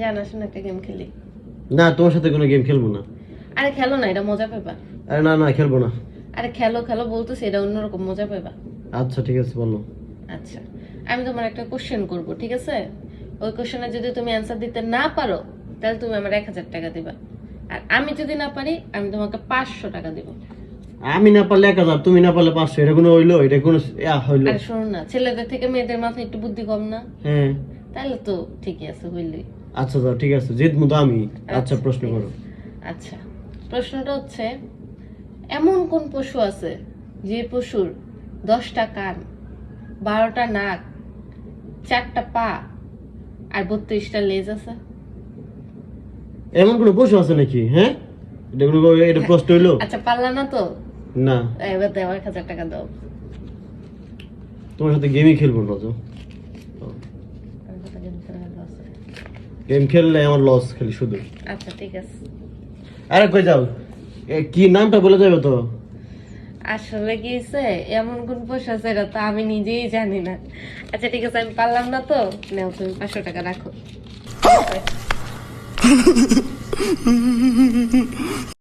জান আসুন একটা গেম খেলি। না তোমার সাথে কোনো গেম খেলব না। আরে খেলো না এটা মজা পাইবা। আরে না না খেলব না। আরে খেলো খেলো বলতেছি এটা অন্যরকম মজা পাইবা। আচ্ছা ঠিক আছে বলো। আচ্ছা আমি তোমার একটা কোশ্চেন করব ঠিক আছে? ওই কোশ্চেনে যদি তুমি অ্যান্সার দিতে না পারো তাহলে তুমি আমার এক হাজার টাকা দিবা। আর আমি যদি না পারি আমি তোমাকে পাঁচশো টাকা দিব। আমি না পারলে এক হাজার তুমি না পারলে পাঁচশো এটা কোনো হইল এটা কোনো হইল। আর শোনো না ছেলেদের থেকে মেয়েদের মাথায় একটু বুদ্ধি কম না? হ্যাঁ। তাহলে তো ঠিকই আছে হইলেই। আচ্ছা তো ঠিক আছে জিত মতো আমি আচ্ছা প্রশ্ন করো। আচ্ছা প্রশ্নটা হচ্ছে এমন কোন পশু আছে যে পশুর দশটা কান বারোটা নাক চারটা পা আর বত্রিশটা লেজ আছে? এমন কোনো পশু আছে নাকি হ্যাঁ? এটা কোনো এটা প্রশ্ন হইল? আচ্ছা পারলা না তো? না। এবার দাও এক হাজার টাকা দাও। তোমার সাথে গেমই খেলব না তো গেম খেললে আমার লস খালি শুধু। আচ্ছা ঠিক আছে। আরে কই যাও? কি নামটা বলে যাবে তো? আসলে কি হয়েছে এমন কোন পয়সা আছে এটা তো আমি নিজেই জানি না। আচ্ছা ঠিক আছে আমি পারলাম না তো? নাও তুমি পাঁচশো টাকা রাখো।